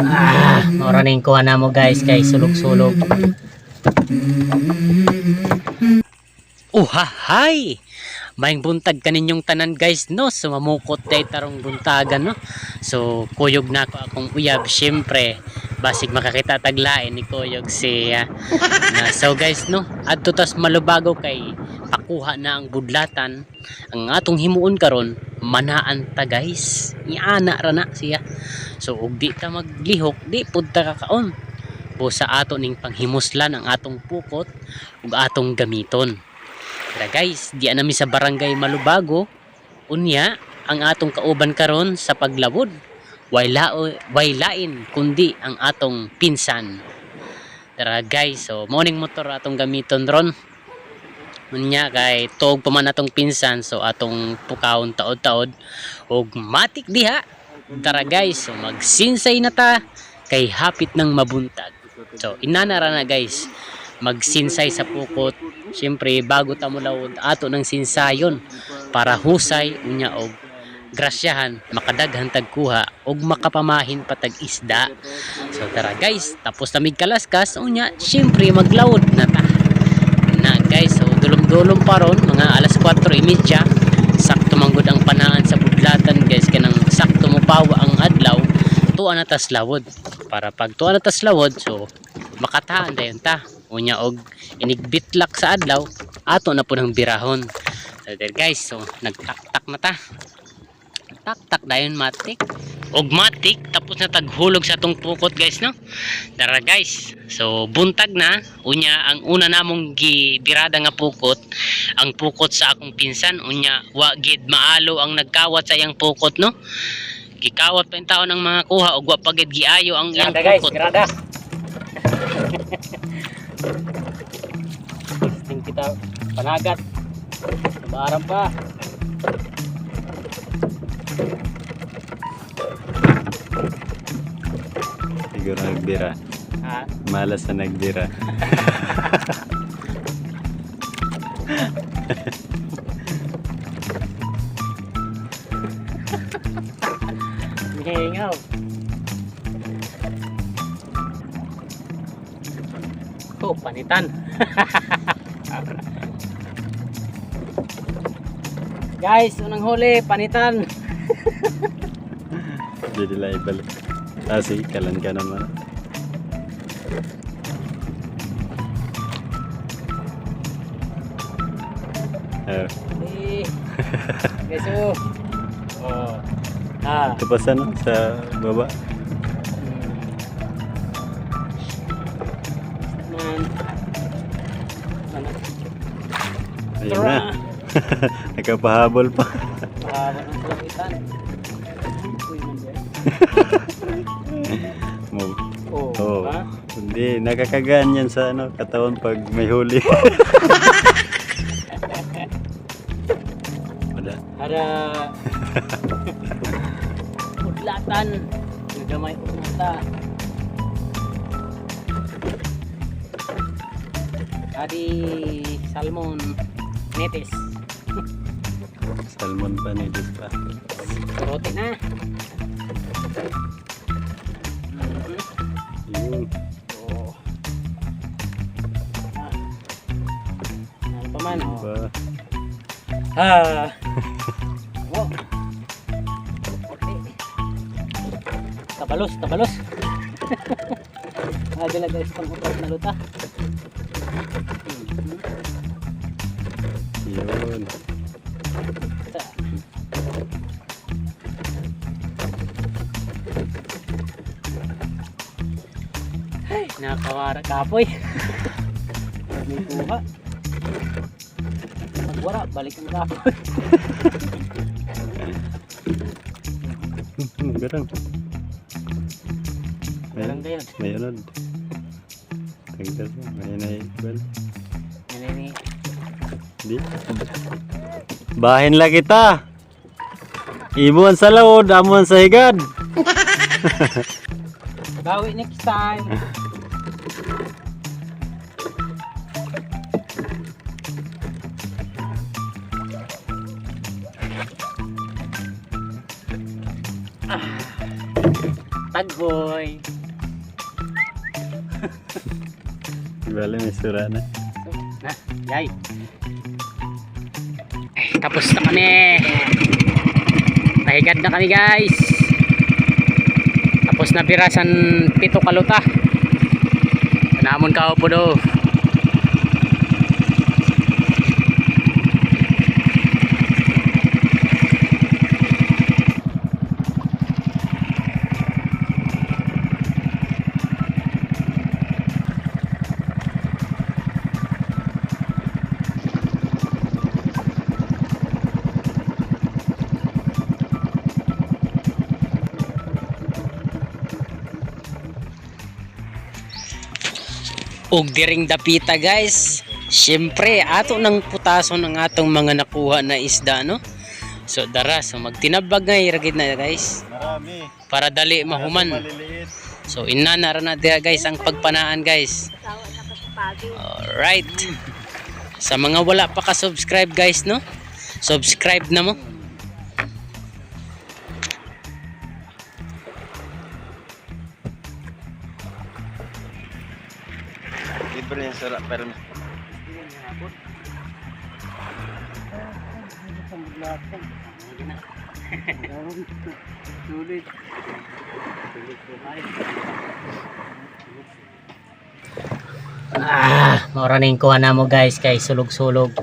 Ah, mura ning kuha na mo guys kay sulog-sulog. Uhahay! Maing buntag kaninyong tanan guys no? Sumamukot day tarong buntagan no? So kuyog na ako akong uyab syempre. Basig makakita taglain ni kuyog siya na. So guys no? Adto tas malubago kay pakuha na ang budlatan. Ang atong himuon karon manaan ta guys iana ra na siya so ug di ta maglihok di pud ta kakaon busa ato ning panghimuslan ang atong pukot ug atong gamiton Kaya guys, di nami sa barangay Malubago. Unya, ang atong kauban karon sa paglabod. Way, lao, way lain kundi ang atong pinsan. Tara guys, so morning motor atong gamiton ron. Unya kay tuog pa man atong pinsan so atong pukawon taod-taod ug matik diha. Tara guys, so magsinsay na ta kay hapit ng mabuntag. So inanara na guys, magsinsay sa pukot Siyempre, bago ta mo lawod, ato ng sinsayon para husay unya og grasyahan, makadaghan tagkuha og makapamahin patag isda. So tara guys, tapos na mig kalaskas, unya, siyempre maglawod na ta. Na guys, so dulom-dulom pa ron, mga alas 4.30, sakto manggod ang panaan sa budlatan guys, kanang sakto mo pawa ang adlaw, tuwa na tas lawod. Para pag tuwa na tas lawod, so makataan dayon ta. Unya og inigbitlak sa adlaw ato na po ng birahon. So there guys so nagtaktak na ta. Taktak dayon matik og matik tapos na taghulog sa tong pukot guys no tara guys so buntag na unya ang una namong gibirada nga pukot ang pukot sa akong pinsan unya wa gid maalo ang nagkawat sa iyang pukot no gikawat pa yung tao ng mga kuha og wa pa gid giayo ang iyang pukot. Testing kita panagat. Kabaran pa. Siguro nagbira. Ha? Malas na nagbira. Hingaw. Oh, panitan. Guys, unang huli, panitan. Hindi nila ibalik. Ah, sige, kalan ka naman. Ah, Eh. Guys, oh. Ah. ito pa sa, no? sa baba. Ano? Ayun na. Nagkapahabol pa. Mahaba ng kalapitan. Mo- Oh, Oo. ha? Hindi, nakakagaan yan sa ano, katawan pag may huli. Wala. Ada Udlatan Nagamay unata Adi Salmon Netes Salmon pa ni pa. Rote na. Yun. Oh. Ah. Ano pa man oh. Ba? Ah. Oh. Tabalos, tabalos. ah, dala guys, pang utot na luta. Yun. Nakakawara kapoy. May kuha. Magwara, balik ang kapoy. Garang. Garang May, dayon. may unod. Tagdal mo. May na. Yan yan eh. Di. Bahin lang kita. Imuan sa laod, amuan sa higad. Bawi next time. taghoy. Bale, may sura na. Na, yay. Tapos na kami. Nahigad na kami guys. Tapos na birasan pito kaluta. Namon ka po do. Ug diring dapita guys. Syempre ato nang putason ang atong mga nakuha na isda no? So dara so magtinabag ngay ragid na guys. Marami. para dali mahuman. so inana ra na diha guys ang pagpanaan guys. Alright. Sa mga wala pa ka subscribe guys no? Subscribe na mo Libre yung sura, pero Ah, maura ning kuha na mo guys kay sulog-sulog.